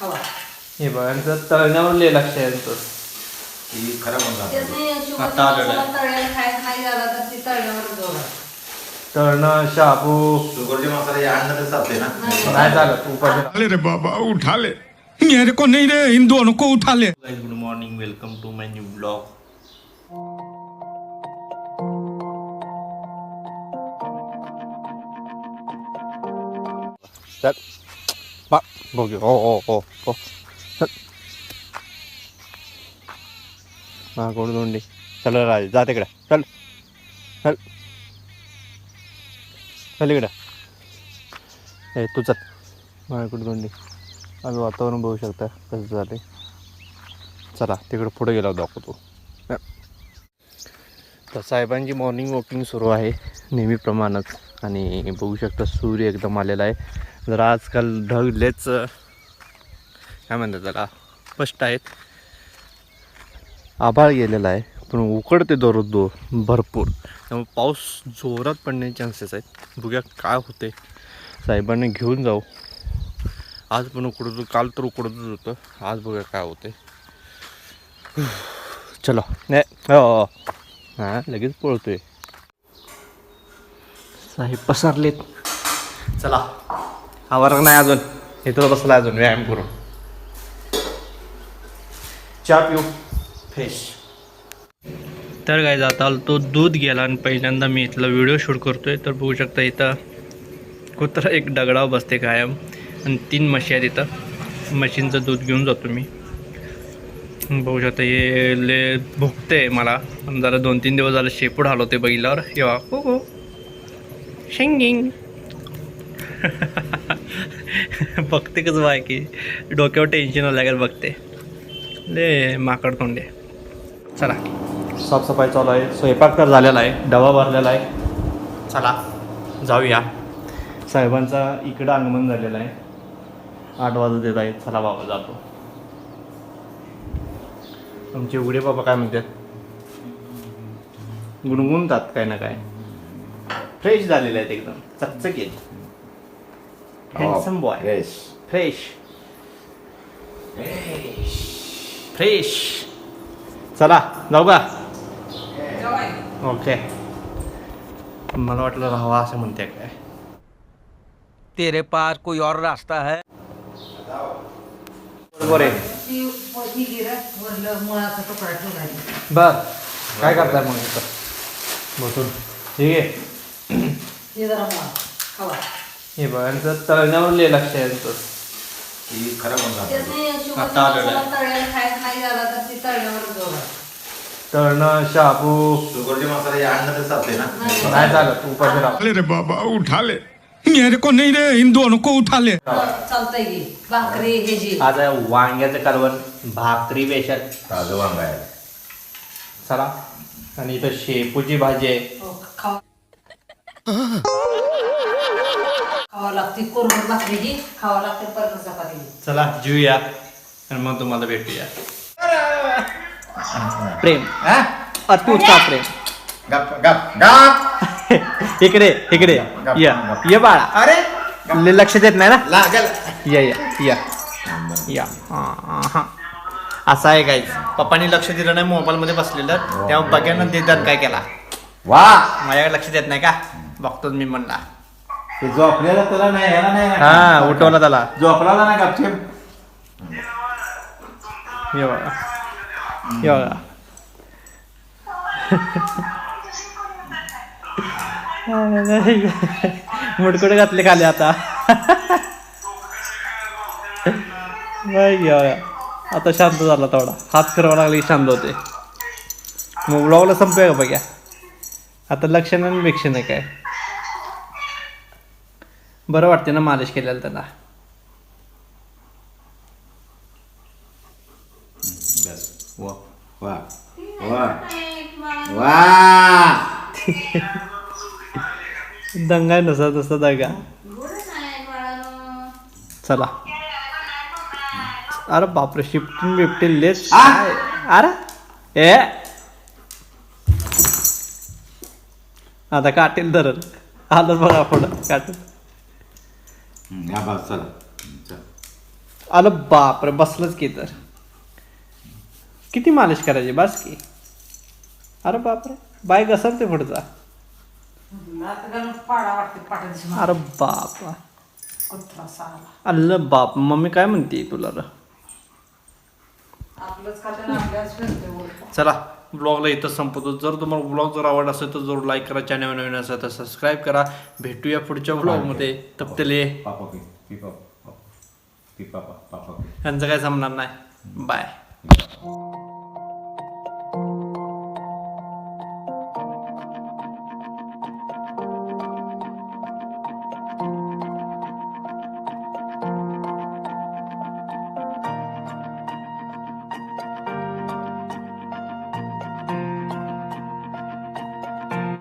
हे बघ यांचं तळण्यावर लक्ष आहे यांचं. ती खराब होऊन जाते. त्याने शुगर आता आलेलं आहे. मसाला तळलेला खायचं नाही झाला तर ती तळण्यावर जोर तळणं शाबू. शुगरचे मसाले या अन्न तर चालते ना? नाही. चालत उपाशी. उठा ले रे बाबा उठा ले मेरे को नहीं रे इन दोनों को उठा ले good morning welcome to my new blog चल बा बघू हो हो चल हा गोड दोंडी चल राज जा तिकडे चल चल चल इकडे ए तू चल माझ्याकडे दोंडी आज वातावरण बघू शकता कसं झाले चला तिकडे पुढे गेला दाखवतो तर साहेबांची मॉर्निंग वॉकिंग सुरू आहे नेहमीप्रमाणेच आणि बघू शकता सूर्य एकदम आलेला आहे जर आजकाल ढग लेच काय म्हणतात त्याला स्पष्ट आहेत. आभाळ गेलेला आहे पण उकडते दररोज दो भरपूर. त्यामुळे पाऊस जोरात पडण्याचे चान्सेस आहेत. बघूया काय होते साहेबांना घेऊन जाऊ. आज पण उकडत होतं काल तर उकडतच होतं. आज बघूया काय होते चलो. नाही. हां लगेच पळतोय. साहेब पसरलेत. चला. आवार नाही अजून. इथं बसला अजून व्यायाम करून. चहा पिऊ फ्रेश तर काय जाता तो दूध गेला आणि पहिल्यांदा मी इथला व्हिडिओ शूट करतोय. तर बघू शकता इथं कुत्रा एक दगडावर बसते कायम आणि तीन म्हशी आहेत इथं. म्हशींचं दूध घेऊन जातो मी. बघू शकता हे ले भुकते मला. आणि जरा दोन तीन दिवस झालं शेपूट हलवते बघितल्यावर. येवा हो हो. शेंगिंग बघते कसं बाय की डोक्यावर टेन्शन लागेल बघते. ले माकड तोंडे. चला. साफसफाई चालू आहे. स्वयंपाक तर झालेला आहे. डबा भरलेला आहे. चला जाऊया. साहेबांचा इकडं आगमन झालेलं आहे. आठ वाजत येत आहेत. चला बाबा जातो. तुमचे उघडे बाबा काय म्हणतात? गुणगुणतात काय ना काय फ्रेश झालेले आहेत एकदम. चकचकीत. Handsome boy yes fresh fresh चला जाऊ का ओके मला वाटलं राहावा असं म्हणते काय. तेरे पास कोई और रास्ता है? बरोबर आहे. बर काय करताय मग इथं? बसून. ठीक आहे. हे हे बघ यांचं तळण्यावर लिहिलं लक्ष आहे यांचं ती शुगर आता आलेलं आहे. तळणं शाबू. शुगरचे मसाले या ना? नाही. चालत उपाशी राहा. ले रे बाबा उठा ले मेरे को नहीं रे इन दोनों को उठा ले चालतंय की. भाकरी हे जी. आज आहे वांग्याचं कारवण भाकरी बेशात ताजं वांग आहे. चला. आणि इथं शेपूची भाजी आहे. हो, खावा लागते. कोरमट भाकरीची खावा लागते. परत चपातीची चला जीवया आणि मग तुम्हाला भेटूया. प्रेम. हा? अतूटचा प्रेम. गप गप गप. इकडे इकडे. या. ये बाळा. अरे? लक्ष देत नाही ना? लागल. या या या. या. हा असं आहे काय पप्पानी लक्ष दिलं नाही मोबाईलमध्ये बसलेलं. तेव्हा बघ्यानं देतात काय केला. वा. माझ्याकडे लक्ष देत नाही का? बघतोच मी म्हणला ते झोपलेला त्याला नाही ह्याला नाही हा उठवला त्याला. झोपला नाही गपचेप? ये बघा. ये बघा. मुडकुडे घातले खाली आता. बाई घ्या आता शांत झाला थोडा हात फिरवा लागला की शांत होते. मग ब्लॉगला संपूया का बघ्या? आता लक्ष नाही भिक्ष नाही काय? बरं वाटते ना मालिश केलेलं त्याला. बस. वा वा वा वा. दंगा नसा तसा दंगा. चला. अरे बापरे शिफ्टिंग बिफ्टिंग? काय? अरे ए. आता काटेल धरल. आलं बघा पुढं काटेल. या बस चला. चल. आलं बापरे बसलंच की तर. किती मालिश करायची बस की. अरे बापरे बाय घसरते पुढचा अरे बाप कुत्रा साला अल्लं बाप मम्मी काय म्हणते तुला र? चला. ब्लॉगला इथं संपवतो जर तुम्हाला ब्लॉग जर आवड असेल तर जरूर लाईक करा चॅनल नवीन असेल तर सबस्क्राईब करा भेटूया पुढच्या ब्लॉगमध्ये तप्तले यांचं काय संबंध नाही बाय